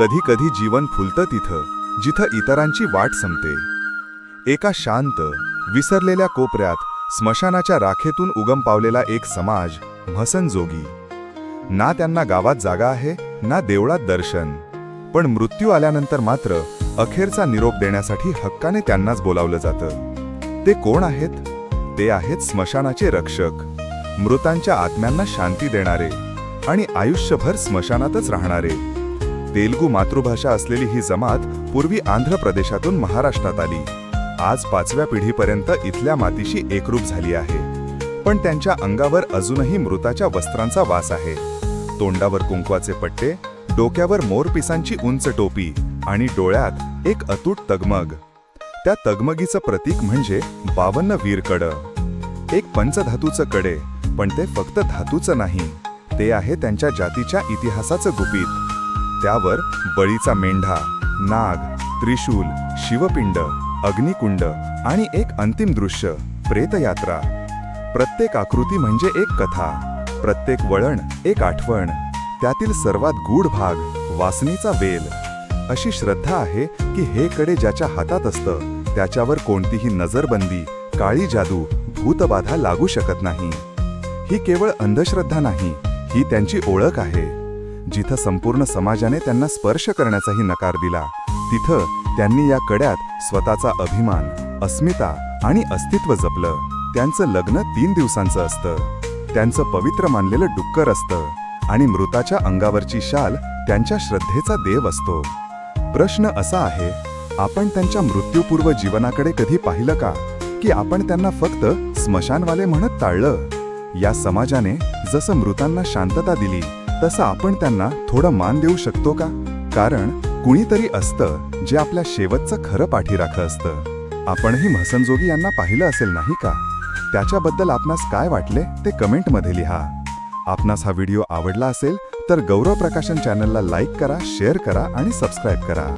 कधी कधी जीवन फुलतं तिथं जिथं इतरांची वाट संपते. एका शांत विसरलेल्या कोपऱ्यात स्मशानाच्या राखेतून उगम पावलेला एक समाज म्हसनजोगी ना त्यांना गावात जागा आहे ना देवळात दर्शन. पण मृत्यू आल्यानंतर मात्र अखेरचा निरोप देण्यासाठी हक्काने त्यांनाच बोलावलं जातं. ते कोण आहेत? ते आहेत स्मशानाचे रक्षक. मृतांच्या आत्म्यांना शांती देणारे आणि आयुष्यभर स्मशानातच राहणारे. तेलगू मातृभाषा असलेली ही जमात पूर्वी आंध्र प्रदेशातून महाराष्ट्रात आली. आज पाचव्या पिढीपर्यंत इथल्या मातीशी एकरूप झाली आहे. पण त्यांच्या अंगावर अजूनही मृताच्या वस्त्रांचा वास आहे. तोंडावर कुंकवाचे पट्टे डोक्यावर मोरपिसांची उंच टोपी आणि डोळ्यात एक अतूट तगमग. त्या तगमगीचं प्रतीक म्हणजे बावन्न वीरकड एक पंचधातूचं कडे पण ते फक्त धातूचं नाही. ते आहे त्यांच्या जातीच्या इतिहासाचं गुपित. त्यावर बळीचा मेंढा नाग त्रिशूल शिवपिंड अग्निकुंड आणि एक अंतिम दृश्य प्रेतयात्रा. प्रत्येक आकृती म्हणजे एक कथा प्रत्येक वळण एक आठवण त्यातील सर्वात गूढ भाग वासनेचा वेल. अशी श्रद्धा आहे की हे कडे ज्याच्या हातात असतं त्याच्यावर कोणतीही नजरबंदी काळी जादू भूतबाधा लागू शकत नाही. ही केवळ अंधश्रद्धा नाही ही त्यांची ओळख आहे. जिथं संपूर्ण समाजाने त्यांना स्पर्श करण्याचाही नकार दिला तिथं त्यांनी या कड्यात स्वतःचा अभिमान अस्मिता आणि अस्तित्व जपलं. त्यांचं लग्न तीन दिवसांचं असतं. त्यांचं पवित्र मानलेलं डुक्कर असतं आणि मृताच्या अंगावरची शाल त्यांच्या श्रद्धेचा देव असतो. प्रश्न असा आहे आपण त्यांच्या मृत्यूपूर्व जीवनाकडे कधी पाहिलं का? की आपण त्यांना फक्त स्मशानवाले म्हणत टाळलं? या समाजाने जसं मृतांना शांतता दिली तसं आपण त्यांना थोडं मान देऊ शकतो का? कारण कुणीतरी असतं जे आपल्या शेवटचं खरं पाठीराखं असतं. आपणही म्हसनजोगी यांना पाहिलं असेल नाही का? त्याच्याबद्दल आपणास काय वाटले ते कमेंटमध्ये लिहा. आपणास हा व्हिडिओ आवडला असेल तर गौरव प्रकाशन चॅनलला लाईक करा शेअर करा आणि सबस्क्राईब करा.